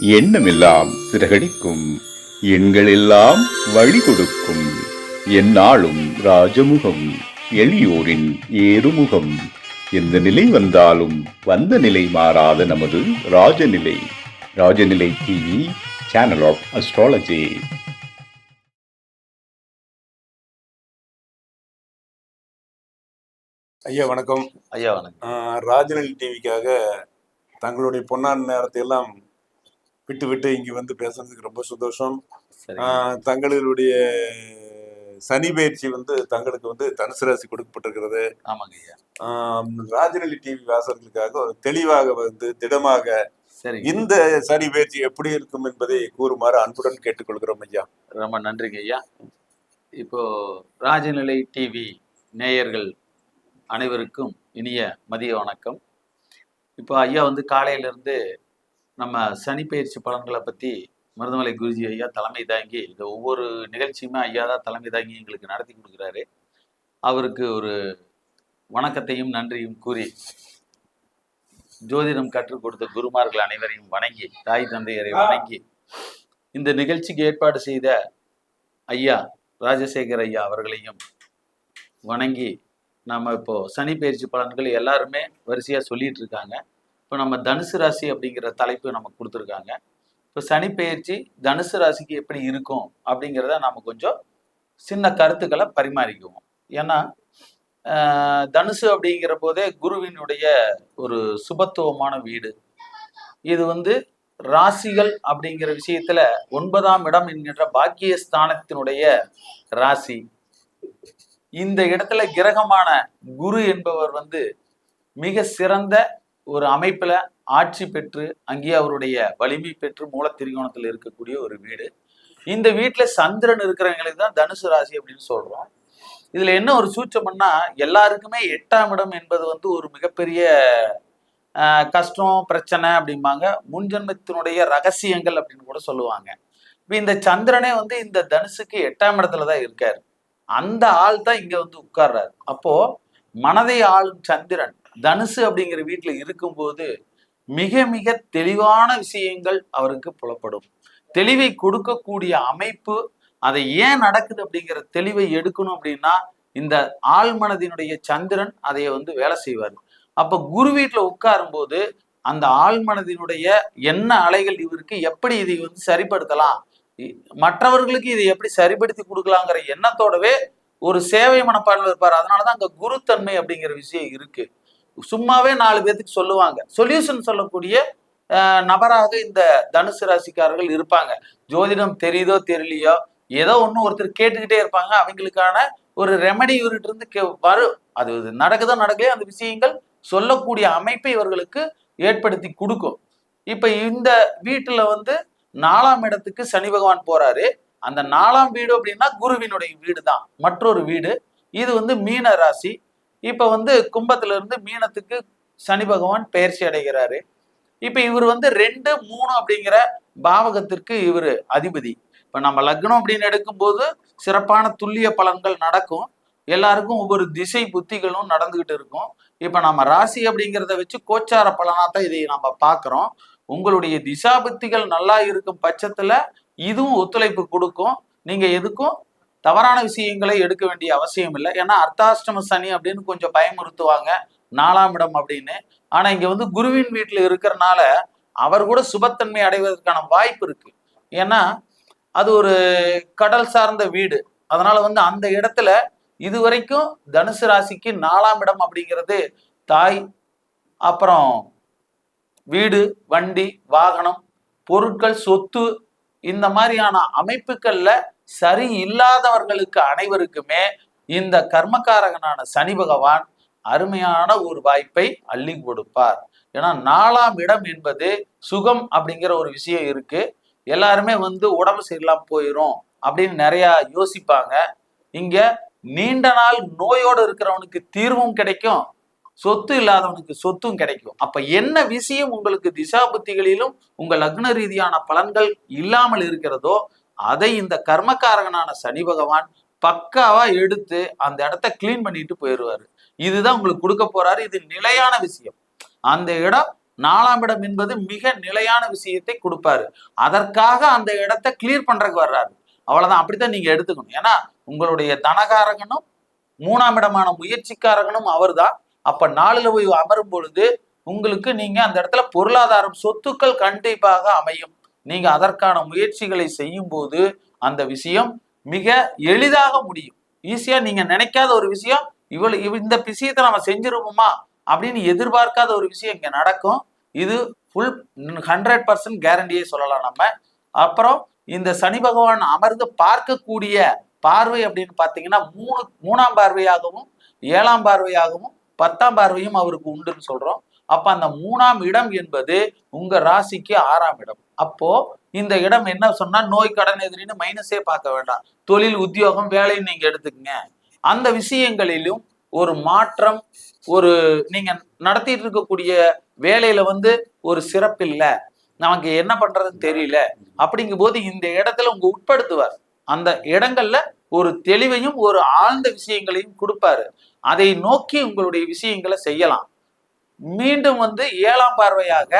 எண்ணமெல்லாம் சிறகடிக்கும். எண்களெல்லாம் வழி கொடுக்கும் எந்நாளும் ராஜமுகம் எளியோரின் ஏறுமுகம். எந்த நிலை வந்தாலும் வந்த நிலை மாறாத நமது Rajanilai. Rajanilai TV channel of astrology ஐயா வணக்கம். ஐயா வணக்கம். ஆஹ் ராஜநிலை டிவிக்காக தங்களுடைய பொன்னான நேரத்தை எல்லாம் விட்டு விட்டு இங்க வந்து பேசுறதுக்கு ரொம்ப சந்தோஷம். தங்களுடைய சனி பயிற்சி வந்து தங்களுக்கு வந்து தனுசு ராசி கொடுக்கப்பட்டிருக்கிறது. ஆமாங்க ஐயா. ராஜநிலை டிவி வாசகர்களுக்காக ஒரு தெளிவாக வந்து திடமாக சரி இந்த சனி பயிற்சி எப்படி இருக்கும் என்பதை கூறுமாறு அன்புடன் கேட்டுக்கொள்கிறோம் ஐயா. ரொம்ப நன்றிங்க ஐயா. இப்போ ராஜநிலை டிவி நேயர்கள் அனைவருக்கும் இனிய மதிய வணக்கம். இப்போ ஐயா வந்து காலையிலேருந்து நம்ம சனி பயிற்சி பலன்களை பற்றி மருதமலை குருஜி ஐயா தலைமை தாங்கி இந்த ஒவ்வொரு நிகழ்ச்சியுமே ஐயா தான் தலைமை தாங்கி எங்களுக்கு நடத்தி கொடுக்குறாரு. அவருக்கு ஒரு வணக்கத்தையும் நன்றியும் கூறி ஜோதிடம் கற்றுக் கொடுத்த குருமார்கள் அனைவரையும் வணங்கி தாய் தந்தையரை வணங்கி இந்த நிகழ்ச்சிக்கு ஏற்பாடு செய்த ஐயா ராஜசேகர் ஐயா அவர்களையும் வணங்கி நம்ம இப்போ சனி பயிற்சி பலன்கள் எல்லாருமே வரிசையாக சொல்லிட்டு இருக்காங்க. இப்போ நம்ம தனுசு ராசி அப்படிங்கிற தலைப்பு நமக்கு கொடுத்துருக்காங்க. இப்போ சனி பயிற்சி தனுசு ராசிக்கு எப்படி இருக்கும் அப்படிங்கிறத நம்ம கொஞ்சம் சின்ன கருத்துக்களை பரிமாறிக்குவோம். ஏன்னா தனுசு அப்படிங்கிற போதே குருவினுடைய ஒரு சுபத்துவமான வீடு. இது வந்து ராசிகள் அப்படிங்கிற விஷயத்துல ஒன்பதாம் இடம் என்கின்ற பாக்கியஸ்தானத்தினுடைய ராசி. இந்த இடத்துல கிரகமான குரு என்பவர் வந்து மிக சிறந்த ஒரு அமைப்பில் ஆட்சி பெற்று அங்கேயே அவருடைய வலிமை பெற்று மூலத்திரிகோணத்தில் இருக்கக்கூடிய ஒரு வீடு. இந்த வீட்டில் சந்திரன் இருக்கிறவங்களுக்கு தான் தனுசு ராசி அப்படின்னு சொல்கிறோம் இதில் என்ன ஒரு சூச்சம்னா எல்லாருக்குமே எட்டாம் இடம் என்பது வந்து ஒரு மிகப்பெரிய கஷ்டம் பிரச்சனை அப்படிம்பாங்க. முன்ஜென்மத்தினுடைய ரகசியங்கள் அப்படின்னு கூட சொல்லுவாங்க. இப்போ இந்த சந்திரனே வந்து இந்த தனுசுக்கு எட்டாம் இடத்துல தான் இருக்கார். அந்த ஆள் தான் இங்கே வந்து உட்கார்றாரு. அப்போது மனதை ஆளும் சந்திரன் தனுசு அப்படிங்கிற வீட்டுல இருக்கும்போது மிக மிக தெளிவான விஷயங்கள் அவருக்கு புலப்படும். தெளிவை கொடுக்கக்கூடிய அமைப்பு அதை ஏன் நடக்குது அப்படிங்கிற தெளிவை எடுக்கணும் அப்படின்னா இந்த ஆழ்மனதினுடைய சந்திரன் அதைய வந்து வேலை செய்வார். அப்ப குரு வீட்டுல உட்காரும் போது அந்த ஆழ்மனதினுடைய என்ன அலைகள் இவருக்கு எப்படி இதை வந்து சரிப்படுத்தலாம்? மற்றவர்களுக்கு இதை எப்படி சரிப்படுத்தி கொடுக்கலாங்கிற எண்ணத்தோடவே ஒரு சேவை மனப்பான்மை இருப்பார். அதனாலதான் அங்க குருத்தன்மை அப்படிங்கிற விஷயம் இருக்கு. சும்மாவே நாலு பேத்துக்கு சொல்லுவாங்க. சொல்யூஷன் சொல்லக்கூடிய நபராக இந்த தனுசு ராசிக்காரர்கள் இருப்பாங்க. ஜோதிடம் தெரியுதோ தெரியலையோ ஏதோ ஒன்று ஒருத்தர் கேட்டுக்கிட்டே இருப்பாங்க. அவங்களுக்கான ஒரு ரெமடி இவர்கிட்ட இருந்து கே- வரும். அது நடக்குதோ நடக்கலையோ அந்த விஷயங்கள் சொல்லக்கூடிய அமைப்பை இவர்களுக்கு ஏற்படுத்தி கொடுக்கும். இப்போ இந்த வீட்டில் வந்து நாலாம் இடத்துக்கு சனி பகவான் போறாரு. அந்த நாலாம் வீடு அப்படின்னா குருவினுடைய வீடு தான் மற்றொரு வீடு. இது வந்து மீன ராசி. இப்ப வந்து கும்பத்துல இருந்து மீனத்துக்கு சனி பகவான் பெயர்ச்சி அடைகிறாரு. இப்ப இவர் வந்து ரெண்டு மூணு அப்படிங்கிற பாவகத்திற்கு இவர் அதிபதி. இப்ப நம்ம லக்னம் அப்படின்னு எடுக்கும்போது சிறப்பான துல்லிய பலன்கள் நடக்கும். எல்லாருக்கும் ஒவ்வொரு திசை புத்திகளும் நடந்துகிட்டு இருக்கும். இப்ப நம்ம ராசி அப்படிங்கிறத வச்சு கோச்சார பலனா தான் இதை நம்ம பார்க்குறோம் உங்களுடைய திசா புத்திகள் நல்லா இருக்கும் பட்சத்துல இதுவும் ஒத்துழைப்பு கொடுக்கும். நீங்க எதுக்கும் தவறான விஷயங்களை எடுக்க வேண்டிய அவசியம் இல்லை. ஏன்னா அர்த்தாஷ்டம சனி அப்படின்னு கொஞ்சம் பயமுறுத்துவாங்க. நாலாம் இடம் அப்படின்னு. ஆனா இங்க வந்து குருவின் வீட்டில் இருக்கிறனால அவர் கூட சுபத்தன்மை அடைவதற்கான வாய்ப்பு இருக்கு. ஏன்னா அது ஒரு கடல் சார்ந்த வீடு. அதனால வந்து அந்த இடத்துல இதுவரைக்கும் தனுசு ராசிக்கு நாலாம் இடம் அப்படிங்கிறது தாய் அப்புறம் வீடு வண்டி வாகனம் பொருட்கள் சொத்து இந்த மாதிரியான அமைப்புகள்ல சரி இல்லாதவர்களுக்கு அனைவருக்குமே இந்த கர்மகாரகனான சனி பகவான் அருமையான ஒரு வாய்ப்பை அள்ளி கொடுப்பார். ஏன்னா நாலாம் இடம் என்பது சுகம் அப்படிங்கிற ஒரு விஷயம் இருக்கு. எல்லாருமே வந்து உடம்பு சரியில்லாம போயிரும் அப்படின்னு நிறைய யோசிப்பாங்க. இங்க நீண்ட நாள் நோயோடு இருக்கிறவனுக்கு தீர்வும் கிடைக்கும். சொத்து இல்லாதவனுக்கு சொத்தும் கிடைக்கும். அப்ப என்ன விஷயம் உங்களுக்கு திசா புத்திகளிலும் உங்க லக்ன ரீதியான பலன்கள் இல்லாமல் இருக்கிறதோ அதை இந்த கர்மக்காரகனான சனி பகவான் பக்காவா எடுத்து அந்த இடத்த க்ளீன் பண்ணிட்டு போயிடுவாரு. இதுதான் உங்களுக்கு கொடுக்க போறாரு. இது நிலையான விஷயம். அந்த இடம் நாலாம் இடம் என்பது மிக நிலையான விஷயத்தை கொடுப்பாரு. அதற்காக அந்த இடத்த கிளியர் பண்றதுக்கு வர்றாரு. அவ்வளவுதான். அப்படித்தான் நீங்க எடுத்துக்கணும். ஏன்னா உங்களுடைய தனகாரகனும் மூணாம் இடமான முயற்சிக்காரகனும் அவர்தான். அப்ப நாலுல போய் அமரும் பொழுது உங்களுக்கு நீங்க அந்த இடத்துல பொருளாதாரம் சொத்துக்கள் கண்டிப்பாக அமையும். நீங்க அதற்கான முயற்சிகளை செய்யும் போது அந்த விஷயம் மிக எளிதாக முடியும். ஈஸியா நீங்க நினைக்காத ஒரு விஷயம் இவ்வளவு இந்த விஷயத்தை நம்ம செஞ்சிருவோமா அப்படின்னு எதிர்பார்க்காத ஒரு விஷயம் இங்க நடக்கும். இது ஃபுல் ஹண்ட்ரட் பர்சன்ட் கேரண்டியே சொல்லலாம் நம்ம. அப்புறம் இந்த சனி பகவான் அமர்ந்து பார்க்கக்கூடிய பார்வை அப்படின்னு பார்த்தீங்கன்னா மூணு மூணாம் பார்வையாகவும் ஏழாம் பார்வையாகவும் பத்தாம் பார்வையும் அவருக்கு உண்டுன்னு சொல்றோம். அப்ப அந்த மூணாம் இடம் என்பது உங்க ராசிக்கு ஆறாம் இடம். அப்போ இந்த இடம் என்ன சொன்னா நோய் கடன் எதிரின்னு மைனஸே பார்க்க வேண்டாம். தொழில் உத்தியோகம் வேலையும் நீங்க எடுத்துக்கங்க. அந்த விஷயங்களிலும் ஒரு மாற்றம் ஒரு நீங்க நடத்திட்டு இருக்கக்கூடிய வேலையில வந்து ஒரு சிறப்பு இல்ல. நமக்கு என்ன பண்றதுன்னு தெரியல. அப்படிங்கும் போது இந்த இடத்துல உங்க உட்படுத்துவார். அந்த இடங்கள்ல ஒரு தெளிவையும் ஒரு ஆழ்ந்த விஷயங்களையும் கொடுப்பாரு. அதை நோக்கி உங்களுடைய விஷயங்களை செய்யலாம். மீண்டும் வந்து ஏழாம் பார்வையாக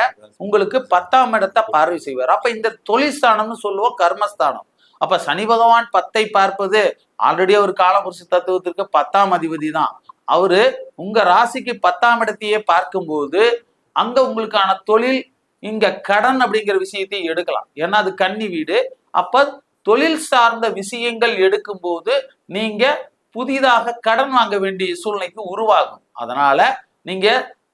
உங்களுக்கு பத்தாம் இடத்தை பார்வை செய்வார். அப்ப இந்த தொழிற்சானம்னு சொல்லுவோம் கர்மஸ்தானம். அப்ப சனி பகவான் பத்தை பார்ப்பது ஆல்ரெடி அவர் காலபுருஷ தத்துவத்திற்கு பத்தாம் அதிபதி தான். அவரு உங்க ராசிக்கு பத்தாம் இடத்தையே பார்க்கும்போது அங்க உங்களுக்கான தொழில் இங்க கடன் அப்படிங்கிற விஷயத்தையும் எடுக்கலாம். ஏன்னா அது கன்னி வீடு. அப்ப தொழில் சார்ந்த விஷயங்கள் எடுக்கும்போது நீங்க புதிதாக கடன் வாங்க வேண்டிய சூழ்நிலைக்கு உருவாகும். அதனால நீங்க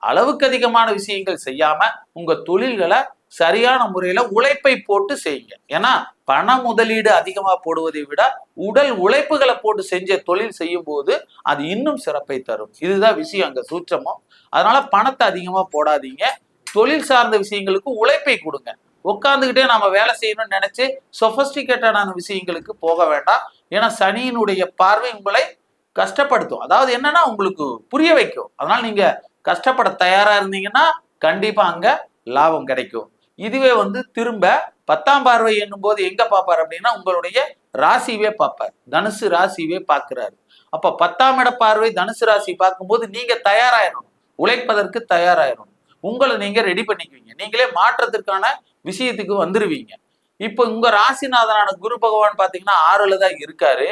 அளவுக்கு அதிகமான விஷயங்கள் செய்யாம உங்க தொழில்களை சரியான முறையில உழைப்பை போட்டு செய்யுங்க. ஏன்னா பண முதலீடு அதிகமா போடுவதை விட உடல் உழைப்புகளை போட்டு செஞ்ச தொழில் செய்யும் போது அது இன்னும் சிறப்பை தரும். இதுதான் விஷயம் அங்க சூட்சமம். அதனால பணத்தை அதிகமா போடாதீங்க. தொழில் சார்ந்த விஷயங்களுக்கு உழைப்பை கொடுங்க. உட்காந்துக்கிட்டே நம்ம வேலை செய்யணும்னு நினைச்சு சொஃபஸ்டிகேட்டடான விஷயங்களுக்கு போக வேண்டாம். ஏன்னா சனியினுடைய பார்வை உங்களை கஷ்டப்படுத்தும். அதாவது என்னன்னா உங்களுக்கு புரிய வைக்கும். அதனால நீங்க கஷ்டப்பட தயாரா இருந்தீங்கன்னா கண்டிப்பா அங்க லாபம் கிடைக்கும். இதுவே வந்து திரும்ப பத்தாம் பார்வை என்னும் போது எங்க பார்ப்பார் அப்படின்னா உங்களுடைய ராசிவே பார்ப்பார். தனுசு ராசிவே பார்க்கிறாரு. அப்ப பத்தாம் இட பார்வை தனுசு ராசி பார்க்கும்போது நீங்க தயாராயிரணும். உழைப்பதற்கு தயாராயிரணும். உங்களை நீங்க ரெடி பண்ணிக்குவீங்க. நீங்களே மாற்றத்திற்கான விஷயத்துக்கு வந்துருவீங்க. இப்போ உங்க ராசிநாதனான குரு பகவான் பாத்தீங்கன்னா ஆறுல தான் இருக்காரு.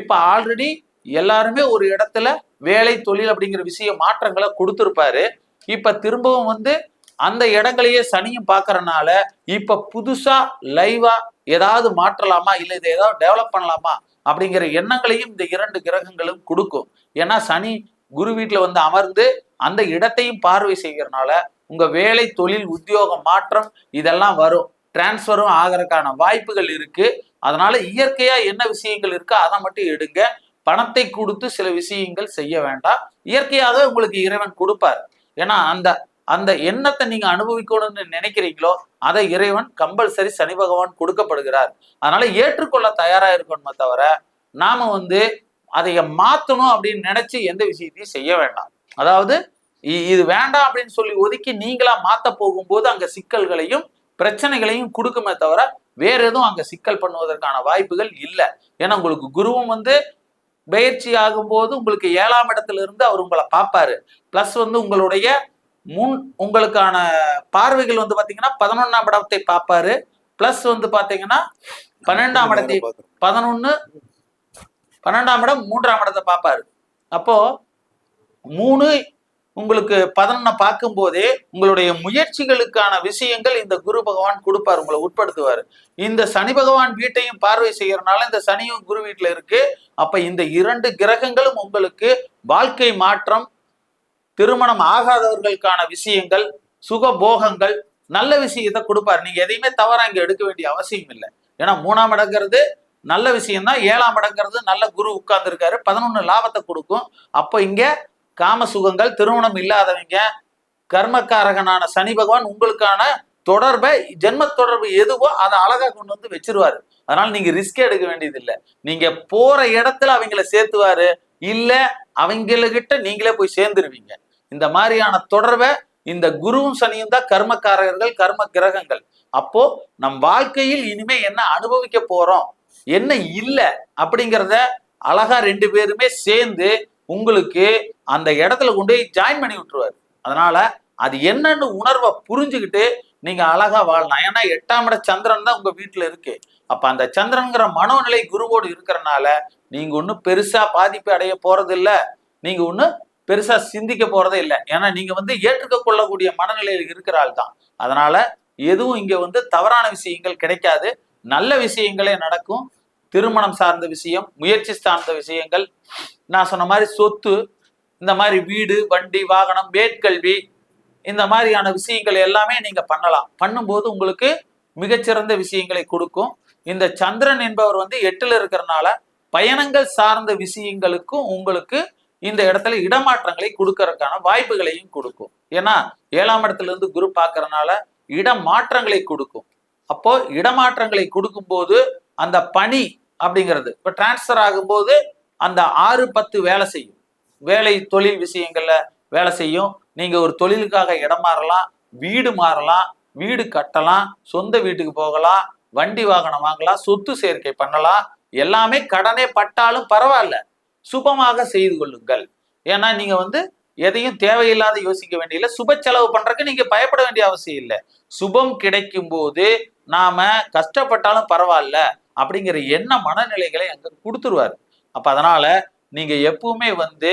இப்ப ஆல்ரெடி எல்லாருமே ஒரு இடத்துல வேலை தொழில் அப்படிங்கிற விஷய மாற்றங்களை கொடுத்துருப்பாரு. இப்ப திரும்பவும் வந்து அந்த இடங்களையே சனியும் பார்க்கறனால இப்ப புதுசா லைவா ஏதாவது மாற்றலாமா? இல்லை இதை ஏதாவது டெவலப் பண்ணலாமா? அப்படிங்கிற எண்ணங்களையும் இந்த இரண்டு கிரகங்களும் கொடுக்கும். ஏன்னா சனி குரு வீட்டில் வந்து அமர்ந்து அந்த இடத்தையும் பார்வை செய்கிறனால உங்க வேலை தொழில் உத்தியோக மாற்றம் இதெல்லாம் வரும். டிரான்ஸ்ஃபரும் ஆகிறதுக்கான வாய்ப்புகள் இருக்கு. அதனால இயற்கையா என்ன விஷயங்கள் இருக்கோ அதை மட்டும் எடுங்க. பணத்தை கொடுத்து சில விஷயங்கள் செய்ய வேண்டாம். இயற்கையாக உங்களுக்கு இறைவன் கொடுப்பார். ஏன்னா அந்த அந்த எண்ணத்தை நீங்க அனுபவிக்கணும்னு நினைக்கிறீங்களோ அதை இறைவன் கம்பல்சரி சனி பகவான் கொடுக்கப்படுகிறார். அதனால ஏற்றுக்கொள்ள தயாரா இருக்கணுமே தவிர நாம வந்து அதைய மாத்தணும் அப்படின்னு நினைச்சு எந்த விஷயத்தையும் செய்ய வேண்டாம். அதாவது இது வேண்டாம் அப்படின்னு சொல்லி ஒதுக்கி நீங்களா மாத்த போகும்போது அங்க சிக்கல்களையும் பிரச்சனைகளையும் கொடுக்குமே தவிர வேற எதுவும் அங்க சிக்கல் பண்ணுவதற்கான வாய்ப்புகள் இல்லை. ஏன்னா உங்களுக்கு குருவும் வந்து பயிற்சி ஆகும்போது உங்களுக்கு ஏழாம் இடத்துல இருந்து அவர் உங்களை பார்ப்பாரு. பிளஸ் வந்து உங்களுடைய முன் உங்களுக்கான பார்வைகள் வந்து பாத்தீங்கன்னா பதினொன்னாம் இடத்தை பார்ப்பாரு. பிளஸ் வந்து பாத்தீங்கன்னா பன்னெண்டாம் இடத்தை பதினொன்னு பன்னெண்டாம் இடம் மூன்றாம் இடத்தை பார்ப்பாரு. அப்போ மூணு உங்களுக்கு பதினொன்னை பார்க்கும் போதே உங்களுடைய முயற்சிகளுக்கான விஷயங்கள் இந்த குரு பகவான் கொடுப்பார் உங்களை உட்படுத்துவார். இந்த சனி பகவான் வீட்டையும் பார்வை செய்யறதுனால இந்த சனியும் குரு வீட்டில் இருக்கு. அப்ப இந்த இரண்டு கிரகங்களும் உங்களுக்கு வாழ்க்கை மாற்றம் திருமணம் ஆகாதவர்களுக்கான விஷயங்கள் சுகபோகங்கள் நல்ல விஷயத்தை கொடுப்பார். நீங்க எதையுமே தவறா இங்க எடுக்க வேண்டிய அவசியம் இல்லை. ஏன்னா மூணாம் இடங்கிறது நல்ல விஷயம் தான் ஏழாம் இடங்கிறது நல்ல குரு உட்கார்ந்துருக்காரு பதினொன்று லாபத்தை கொடுக்கும். அப்போ இங்கே காம சுகங்கள் திருமணம் இல்லாதவங்க கர்மக்காரகனான சனி பகவான் உங்களுக்கான தொடர்பை ஜென்ம தொடர்பு எதுவோ அதை அழகா கொண்டு வந்து வச்சிருவாரு. அதனால நீங்க ரிஸ்க் எடுக்க வேண்டியது இல்லை நீங்க போற இடத்துல அவங்கள சேர்த்துவாரு. இல்ல அவங்களுக்கிட்ட நீங்களே போய் சேர்ந்துருவீங்க. இந்த மாதிரியான தொடர்பை இந்த குருவும் சனியும் தான் கர்மக்காரர்கள் கர்ம கிரகங்கள். அப்போ நம் வாழ்க்கையில் இனிமே என்ன அனுபவிக்க போறோம் என்ன இல்லை அப்படிங்கிறத அழகா ரெண்டு பேருமே சேர்ந்து உங்களுக்கு அந்த இடத்துல கொண்டு போய் ஜாயின் பண்ணி விட்டுருவார். அதனால அது என்னன்னு உணர்வை புரிஞ்சுக்கிட்டு நீங்க அழகா வாழலாம். ஏன்னா எட்டாம் இட சந்திரன் தான் உங்க வீட்டுல இருக்கு. அப்ப அந்த சந்திரன்கிற மனோநிலை குருவோடு இருக்கிறனால நீங்க ஒன்றும் பெருசா பாதிப்பு அடைய போறது இல்ல நீங்க ஒன்றும் பெருசா சிந்திக்க போறதே இல்லை. ஏன்னா நீங்க வந்து ஏற்றுக்க கொள்ளக்கூடிய மனநிலையில் இருக்கிற ஆள் தான். அதனால எதுவும் இங்க வந்து தவறான விஷயங்கள் கிடைக்காது. நல்ல விஷயங்களே நடக்கும். திருமணம் சார்ந்த விஷயம் முயற்சி சார்ந்த விஷயங்கள். நான் சொன்ன மாதிரி சொத்து இந்த மாதிரி வீடு வண்டி வாகனம் மேற்கல்வி இந்த மாதிரியான விஷயங்கள் எல்லாமே நீங்க பண்ணலாம். பண்ணும்போது உங்களுக்கு மிகச்சிறந்த விஷயங்களை கொடுக்கும். இந்த சந்திரன் என்பவர் வந்து எட்டுல இருக்கிறனால பயணங்கள் சார்ந்த விஷயங்களுக்கும் உங்களுக்கு இந்த இடத்துல இடமாற்றங்களை கொடுக்கறதுக்கான வாய்ப்புகளையும் கொடுக்கும். ஏன்னா ஏழாம் இடத்துல இருந்து குரு பார்க்கறனால இடமாற்றங்களை கொடுக்கும். அப்போ இடமாற்றங்களை கொடுக்கும்போது அந்த பணி அப்படிங்கிறது இப்போ டிரான்ஸ்ஃபர் ஆகும்போது அந்த ஆறு பத்து வேலை செய்யும். வேலை தொழில் விஷயங்கள்ல வேலை செய்யும். நீங்க ஒரு தொழிலுக்காக இடம் மாறலாம் வீடு மாறலாம் வீடு கட்டலாம் சொந்த வீட்டுக்கு போகலாம் வண்டி வாகனம் வாங்கலாம் சொத்து சேர்க்கை பண்ணலாம். எல்லாமே கடனே பட்டாலும் பரவாயில்ல. சுபமாக செய்து கொள்ளுங்கள். ஏன்னா நீங்க வந்து எதையும் தேவையில்லாத யோசிக்க வேண்டியதில்லை சுப செலவு பண்றதுக்கு நீங்க பயப்பட வேண்டிய அவசியம் இல்லை. சுபம் கிடைக்கும் போது நாம கஷ்டப்பட்டாலும் பரவாயில்ல அப்படிங்கிற எண்ண மனநிலைகளை அங்க கொடுத்துருவாரு. அப்ப அதனால நீங்க எப்பவுமே வந்து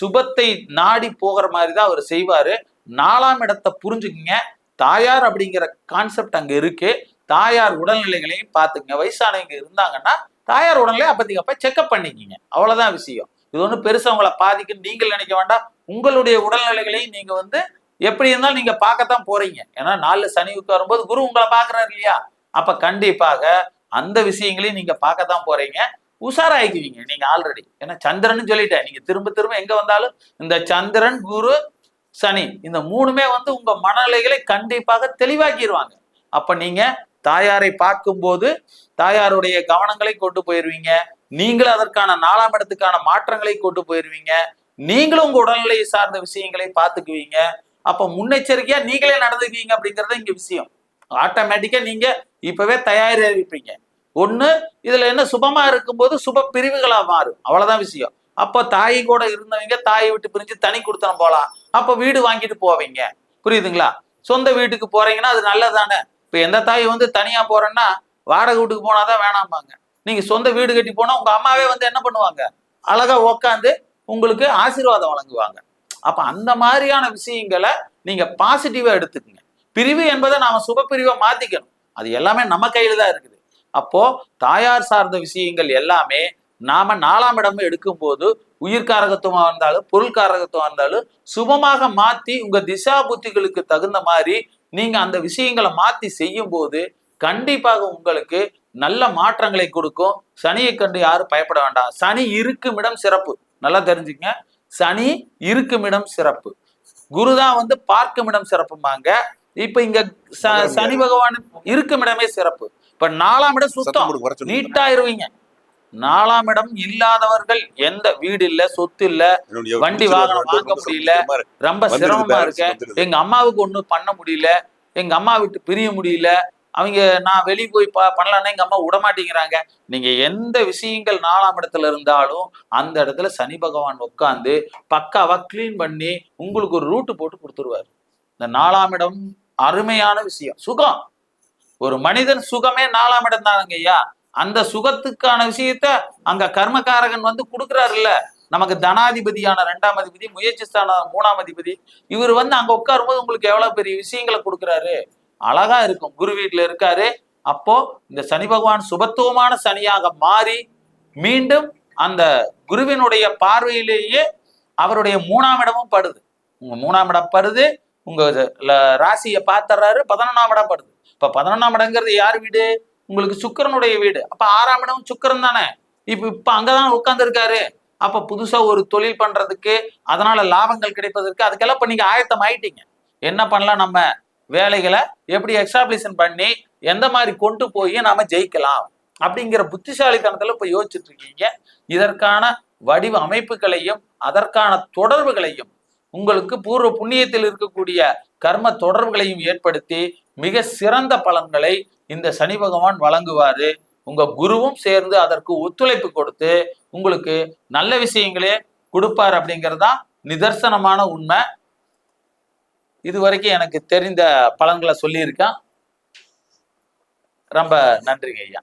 சுபத்தை நாடி போகிற மாதிரி தான் அவர் செய்வாரு. நாலாம் இடத்தை புரிஞ்சுக்குங்க. தாயார் அப்படிங்கிற கான்செப்ட் அங்க இருக்கு. தாயார் உடல்நிலைகளையும் பார்த்துங்க வயசானவங்க இருந்தாங்கன்னா தாயார் உடல்நிலை அப்பதைக்கு அப்ப செக்அப் பண்ணிக்கிங்க. அவ்வளவுதான் விஷயம். இது ஒன்றும் பெருசா உங்களை பாதிக்குன்னு நீங்கள் நினைக்க வேண்டாம். உங்களுடைய உடல்நிலைகளையும் நீங்க வந்து எப்படி இருந்தாலும் நீங்க பார்க்கத்தான் போறீங்க. ஏன்னா நாலு சனி வரும்போது குரு உங்களை பாக்குறாரு இல்லையா? அப்ப கண்டிப்பாக அந்த விஷயங்களையும் நீங்க பார்க்கத்தான் போறீங்க. உஷாராயிக்குவீங்க. நீங்க ஆல்ரெடி ஏன்னா சந்திரன் சொல்லிட்டேன். நீங்க திரும்ப திரும்ப எங்க வந்தாலும் இந்த சந்திரன் குரு சனி இந்த மூணுமே வந்து உங்க மனநிலைகளை கண்டிப்பாக தெளிவாக்கிடுவாங்க அப்ப நீங்க தாயாரை பார்க்கும்போது தாயாருடைய கவனங்களை கொண்டு போயிருவீங்க. நீங்களும் அதற்கான நாலாம் இடத்துக்கான மாற்றங்களை கொண்டு போயிருவீங்க. நீங்களும் உங்க உடல்நிலையை சார்ந்த விஷயங்களை பார்த்துக்குவீங்க. அப்ப முன்னெச்சரிக்கையா நீங்களே நடந்துக்குவீங்க அப்படிங்கிறது இங்க விஷயம். ஆட்டோமேட்டிக்கா நீங்க இப்பவே தயாரிப்பீங்க. ஒன்று இதுல என்ன சுபமா இருக்கும்போது சுப பிரிவுகளாக மாறும். அவ்வளோதான் விஷயம். அப்போ தாய் கூட இருந்தவங்க தாயை விட்டு பிரிஞ்சு தனி கொடுத்தனம் போகலாம் அப்போ வீடு வாங்கிட்டு போவீங்க. புரியுதுங்களா? சொந்த வீட்டுக்கு போறீங்கன்னா அது நல்லதானே? இப்போ எந்த தாய் வந்து தனியா போறேன்னா வாடகை வீட்டுக்கு போனாதான் வேணாம்பாங்க. நீங்க சொந்த வீடு கட்டி போனால் உங்க அம்மாவே வந்து என்ன பண்ணுவாங்க? அழகா உக்காந்து உங்களுக்கு ஆசீர்வாதம் வழங்குவாங்க. அப்போ அந்த மாதிரியான விஷயங்களை நீங்க பாசிட்டிவாக எடுத்துக்கங்க. பிரிவு என்பதை நாம சுப பிரிவை மாத்திக்கணும். அது எல்லாமே நம்ம கையில் தான் இருக்குது. அப்போ தாயார் சார்ந்த விஷயங்கள் எல்லாமே நாம நாலாம் இடம் எடுக்கும்போது உயிர்காரகத்துவமா இருந்தாலும் பொருள்காரகத்துவம் இருந்தாலும் சுபமாக மாத்தி உங்க திசா புத்திகளுக்கு தகுந்த மாதிரி நீங்க அந்த விஷயங்களை மாத்தி செய்யும் போது கண்டிப்பாக உங்களுக்கு நல்ல மாற்றங்களை கொடுக்கும். சனியை கண்டு யாரும் பயப்பட வேண்டாம். சனி இருக்கும் இடம் சிறப்பு. நல்லா தெரிஞ்சுக்கங்க. சனி இருக்கும் இடம் சிறப்பு. குரு தான் வந்து பார்க்கும் இடம் சிறப்புமாங்க இப்ப இங்க ச- சனி பகவான் இருக்கும் இடமே சிறப்பு. இப்ப நாலாம் இடம் சத்தம் சொல்லுங்க. நீட்டாயிருவீங்க. நாலாம் இடம் இல்லாதவர்கள் எந்த வீடு இல்ல சொத்து இல்ல வண்டி வாகனம் வாங்க முடியல. ரொம்ப சிரமமா இருக்கு. எங்க அம்மாவுக்கு ஒண்ணும் பண்ண முடியல. எங்க அம்மா விட்டு பிரிய முடியல. அவங்க நான் வெளியே போய் ப பண்ணலான்னா எங்க அம்மா விட மாட்டேங்கிறாங்க. நீங்க எந்த விஷயங்கள் நாலாம் இடத்துல இருந்தாலும் அந்த இடத்துல சனி பகவான் உட்காந்து பக்காவா க்ளீன் பண்ணி உங்களுக்கு ஒரு ரூட்டு போட்டு கொடுத்துருவாரு. இந்த நாலாம் இடம் அருமையான விஷயம். சுகம். ஒரு மனிதன் சுகமே நாலாம் இடம் தானுங்க ஐயா. அந்த சுகத்துக்கான விஷயத்த அங்க கர்மகாரகன் வந்து கொடுக்குறாருல்ல. நமக்கு தனாதிபதியான ரெண்டாம் அதிபதி முயற்சி ஸ்தான மூணாம் அதிபதி இவர் வந்து அங்க உட்காரும்போது உங்களுக்கு எவ்வளவு பெரிய விஷயங்களை கொடுக்குறாரு? அழகா இருக்கும். குரு வீட்டுல இருக்காரு. அப்போ இந்த சனி பகவான் சுபத்துவமான சனியாக மாறி மீண்டும் அந்த குருவினுடைய பார்வையிலேயே அவருடைய மூணாம் இடமும் படுது. உங்க மூணாம் இடம் படுது. உங்க ராசியை பார்த்துறாரு பதினொன்னாம் இடம் படுது. இப்ப பதினொன்னாம் இடங்கிறது யார் வீடு? உங்களுக்கு சுக்கிரனுடைய வீடு. அப்ப ஆறாம் இடம் சுக்கிரன் தானே? இப்ப இப்ப அங்கதான் உட்கார்ந்து இருக்காரு அப்ப புதுசா ஒரு தொழில் பண்றதுக்கு அதனால லாபங்கள் கிடைப்பதற்கு அதுக்கெல்லாம் இப்ப நீங்க ஆயத்தம் ஆயிட்டீங்க. என்ன பண்ணலாம் நம்ம வேலைகளை எப்படி எக்ஸாபிளிஷன் பண்ணி எந்த மாதிரி கொண்டு போய் நாம ஜெயிக்கலாம்? அப்படிங்கிற புத்திசாலித்தனத்துல இப்ப யோசிச்சுட்டு இருக்கீங்க. இதற்கான வடிவ அமைப்புகளையும் அதற்கான தொடர்புகளையும் உங்களுக்கு பூர்வ புண்ணியத்தில் இருக்கக்கூடிய கர்ம தொடர்புகளையும் ஏற்படுத்தி மிக சிறந்த பலன்களை இந்த சனி பகவான் வழங்குவாரு. உங்க குருவும் சேர்ந்து அதற்கு ஒத்துழைப்பு கொடுத்து உங்களுக்கு நல்ல விஷயங்களே கொடுப்பார் அப்படிங்கிறதா நிதர்சனமான உண்மை. இது வரைக்கும் எனக்கு தெரிந்த பலன்களை சொல்லியிருக்கான். ரொம்ப நன்றிங்க ஐயா.